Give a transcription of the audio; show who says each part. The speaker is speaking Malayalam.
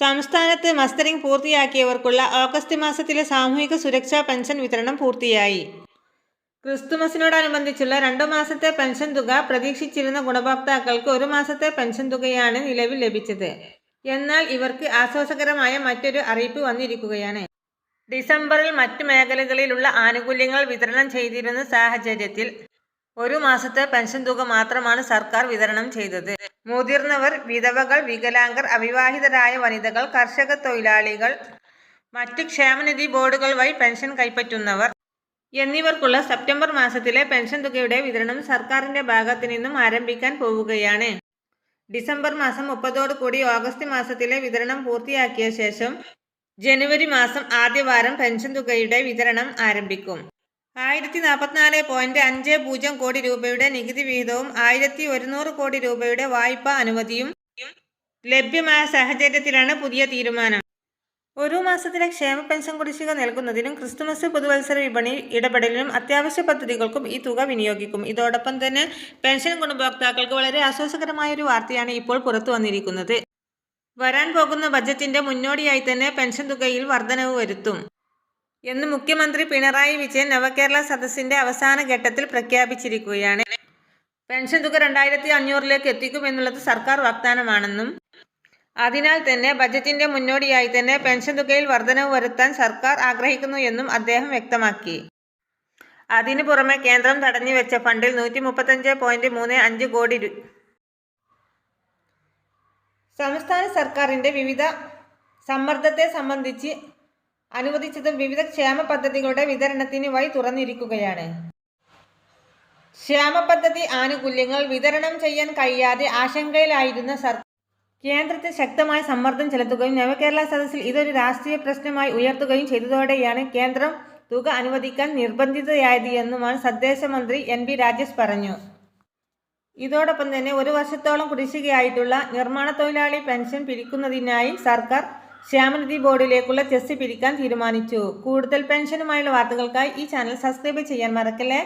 Speaker 1: സംസ്ഥാനത്ത് മസ്റ്ററിംഗ് പൂർത്തിയാക്കിയവർക്കുള്ള ഓഗസ്റ്റ് മാസത്തിലെ സാമൂഹിക സുരക്ഷാ പെൻഷൻ വിതരണം പൂർത്തിയായി. ക്രിസ്തുമസിനോടനുബന്ധിച്ചുള്ള രണ്ടു മാസത്തെ പെൻഷൻ തുക പ്രതീക്ഷിച്ചിരുന്ന ഗുണഭോക്താക്കൾക്ക് ഒരു മാസത്തെ പെൻഷൻ തുകയാണ് നിലവിൽ ലഭിച്ചത്. എന്നാൽ ഇവർക്ക് ആശ്വാസകരമായ മറ്റൊരു അറിയിപ്പ് വന്നിരിക്കുകയാണ്. ഡിസംബറിൽ മറ്റ് മേഖലകളിലുള്ള ആനുകൂല്യങ്ങൾ വിതരണം ചെയ്തിരുന്ന സാഹചര്യത്തിൽ ഒരു മാസത്തെ പെൻഷൻ തുക മാത്രമാണ് സർക്കാർ വിതരണം ചെയ്തത്. മുതിർന്നവർ വിധവകൾ വികലാംഗർ അവിവാഹിതരായ വനിതകൾ കർഷക തൊഴിലാളികൾ മറ്റ് ക്ഷേമനിധി ബോർഡുകൾ വഴി പെൻഷൻ കൈപ്പറ്റുന്നവർ എന്നിവർക്കുള്ള സെപ്റ്റംബർ മാസത്തിലെ പെൻഷൻ തുകയുടെ വിതരണം സർക്കാരിന്റെ ഭാഗത്തു നിന്നും ആരംഭിക്കാൻ പോവുകയാണ്. ഡിസംബർ മാസം മുപ്പതോടുകൂടി ഓഗസ്റ്റ് മാസത്തിലെ വിതരണം പൂർത്തിയാക്കിയ ശേഷം ജനുവരി മാസം ആദ്യവാരം പെൻഷൻ തുകയുടെ വിതരണം ആരംഭിക്കും. ആയിരത്തി നാൽപ്പത്തിനാല് പോയിന്റ് അഞ്ച് പൂജ്യം കോടി രൂപയുടെ നികുതി വിഹിതവും ആയിരത്തി ഒരുന്നൂറ് കോടി രൂപയുടെ വായ്പാ അനുമതിയും ലഭ്യമായ സാഹചര്യത്തിലാണ് പുതിയ തീരുമാനം. ഒരു മാസത്തിലെ ക്ഷേമ പെൻഷൻ കുടിശ്ശിക നൽകുന്നതിനും ക്രിസ്തുമസ് പുതുവത്സര വിപണി ഇടപെടലിനും അത്യാവശ്യ പദ്ധതികൾക്കും ഈ തുക വിനിയോഗിക്കും. ഇതോടൊപ്പം തന്നെ പെൻഷൻ ഗുണഭോക്താക്കൾക്ക് വളരെ ആശ്വാസകരമായ ഒരു വാർത്തയാണ് ഇപ്പോൾ പുറത്തു വന്നിരിക്കുന്നത്. വരാൻ പോകുന്ന ബജറ്റിന്റെ മുന്നോടിയായി തന്നെ പെൻഷൻ തുകയിൽ വർധനവ് വരുത്തും. എന്ന് മുഖ്യമന്ത്രി പിണറായി വിജയൻ നവകേരള സദസ്സിന്റെ അവസാന ഘട്ടത്തിൽ പ്രഖ്യാപിച്ചിരിക്കുകയാണ്. പെൻഷൻ തുക രണ്ടായിരത്തി അഞ്ഞൂറിലേക്ക് എത്തിക്കുമെന്നുള്ളത് സർക്കാർ വാഗ്ദാനമാണെന്നും അതിനാൽ തന്നെ ബജറ്റിന്റെ മുന്നോടിയായി തന്നെ പെൻഷൻ തുകയിൽ വർധനവ് വരുത്താൻ സർക്കാർ ആഗ്രഹിക്കുന്നു എന്നും അദ്ദേഹം വ്യക്തമാക്കി. അതിനു പുറമെ കേന്ദ്രം തടഞ്ഞു വെച്ച ഫണ്ടിൽ നൂറ്റി മുപ്പത്തഞ്ച് പോയിന്റ് മൂന്ന് അഞ്ച് കോടി സംസ്ഥാന സർക്കാരിന്റെ വിവിധ സമ്മർദ്ദത്തെ സംബന്ധിച്ച് അനുവദിച്ചതും വിവിധ ക്ഷേമ പദ്ധതികളുടെ വിതരണത്തിന് വഴി തുറന്നിരിക്കുകയാണ്. ക്ഷേമ പദ്ധതി ആനുകൂല്യങ്ങൾ വിതരണം ചെയ്യാൻ കഴിയാതെ ആശങ്കയിലായിരുന്ന സർക്കാർ കേന്ദ്രത്തിൽ ശക്തമായ സമ്മർദ്ദം ചെലുത്തുകയും നവകേരള സദസ്സിൽ ഇതൊരു രാഷ്ട്രീയ പ്രശ്നമായി ഉയർത്തുകയും ചെയ്തതോടെയാണ് കേന്ദ്രം തുക അനുവദിക്കാൻ നിർബന്ധിതയായത് എന്നുമാണ് തദ്ദേശ മന്ത്രി എൻ ബി രാജേഷ് പറഞ്ഞു. ഇതോടൊപ്പം തന്നെ ഒരു വർഷത്തോളം കുടിശ്ശികയായിട്ടുള്ള നിർമ്മാണ തൊഴിലാളി പെൻഷൻ പിരിക്കുന്നതിനായി സർക്കാർ ക്ഷേമനിധി ബോർഡിലേക്കുള്ള ചെസ് പിരിക്കാൻ തീരുമാനിച്ചു. കൂടുതൽ പെൻഷനുമായുള്ള വാർത്തകൾക്കായി ഈ ചാനൽ സബ്സ്ക്രൈബ് ചെയ്യാൻ മറക്കല്ലേ?